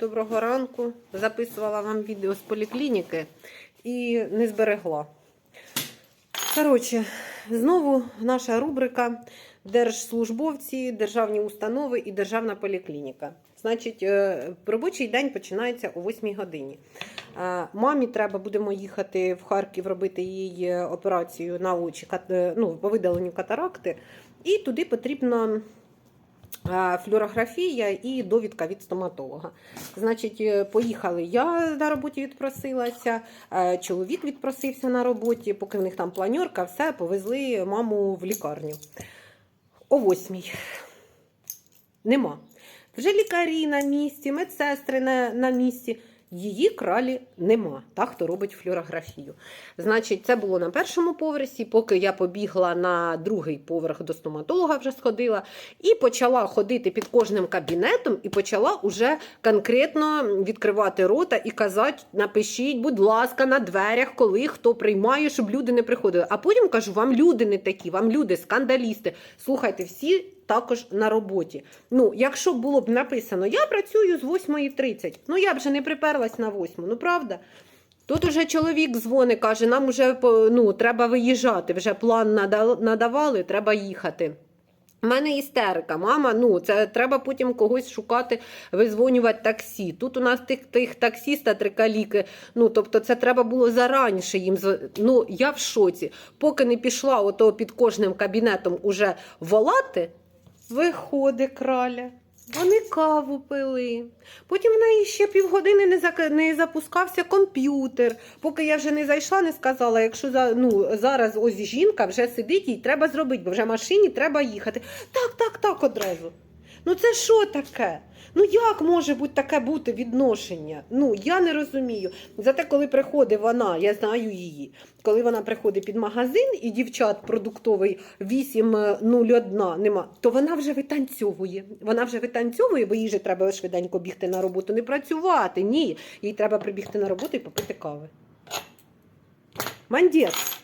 Доброго ранку. Записувала вам відео з поліклініки і не зберегла. Коротше, знову наша рубрика Держслужбовці, державні установи і державна поліклініка. Значить, е, робочий день починається о 8 годині. Е, Мамі треба будемо їхати в Харків робити їй е, операцію на очі, ну, по видаленню катаракти. І туди потрібно флюорографія і довідка від стоматолога. Значить, е, поїхали. Я на роботі відпросилася, е, чоловік відпросився на роботі, поки в них там планерка, все, повезли маму в лікарню. О восьмій. Нема. Вже лікарі на місці, медсестри на, на місці. Її кралі нема, та хто робить флюорографію. Значить, це було на першому поверсі, поки я побігла на другий поверх до стоматолога, вже сходила, і почала ходити під кожним кабінетом, і почала уже конкретно відкривати рота і казати: напишіть, будь ласка, на дверях, коли хто приймає, щоб люди не приходили. А потім кажу, вам люди не такі, вам люди скандалісти. Слухайте, всі також на роботі. Ну, якщо було б написано, я працюю з 8.30, ну я б же не приперлась на 8, ну правда? Тут уже чоловік дзвонить, каже, нам вже ну, треба виїжджати, вже план надавали, треба їхати. У мене істерика, мама, ну це треба потім когось шукати, визвонювати таксі. Тут у нас тих, тих таксіста трикаліки. Ну тобто, це треба було зараніше їм. Ну я в шоці. Поки не пішла ото під кожним кабінетом уже волати, виходить краля. Вони каву пили. Потім в неї ще півгодини не, зак... не запускався комп'ютер. Поки я вже не зайшла, не сказала, якщо за... ну, зараз ось жінка вже сидить, їй треба зробити, бо вже машині треба їхати. Так, так, так одразу. Ну це що таке? Ну як може бути таке бути відношення? Ну я не розумію. Зате, коли приходить вона, я знаю її. Коли вона приходить під магазин і дівчат продуктовий 8.01 нема, то вона вже витанцьовує. Вона вже витанцьовує, бо їй же треба швиденько бігти на роботу, не працювати. Ні, їй треба прибігти на роботу і попити кави. Мандець.